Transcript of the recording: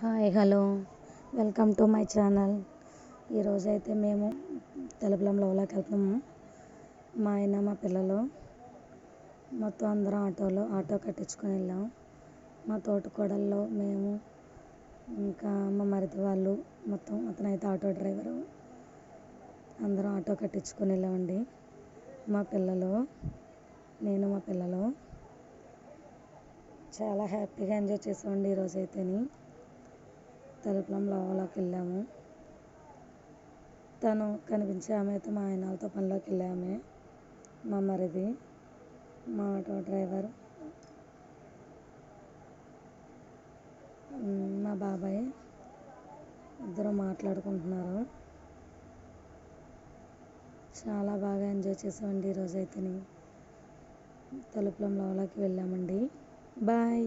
Hi hello. Welcome to my channel. ఈరోజైతే మేము తలుపులం లోలాకి వెళ్తున్నాము. మా ఆయన మా పిల్లలు మొత్తం అందరం ఆటోలో ఆటో కట్టించుకొని వెళ్ళాం. మా తోటకోడల్లో మేము ఇంకా మా మరిది వాళ్ళు మొత్తం అతనైతే ఆటో డ్రైవరు. అందరం ఆటో కట్టించుకొని వెళ్ళామండి. మా పిల్లలు నేను మా పిల్లలు చాలా హ్యాపీగా ఎంజాయ్ చేసామండి ఈరోజు అయితేని తలుపులం లోపలికి వెళ్ళాము తను కనిపించే ఆమె అయితే మా ఆయన వాళ్ళతో పనిలోకి వెళ్ళామే మా మరిది మా ఆటో డ్రైవర్ మా బాబాయ్ ఇద్దరు మాట్లాడుకుంటున్నారు. చాలా బాగా ఎంజాయ్ చేసామండి ఈరోజు అయితేని తలుపులం లోపలికి వెళ్ళామండి. బాయ్.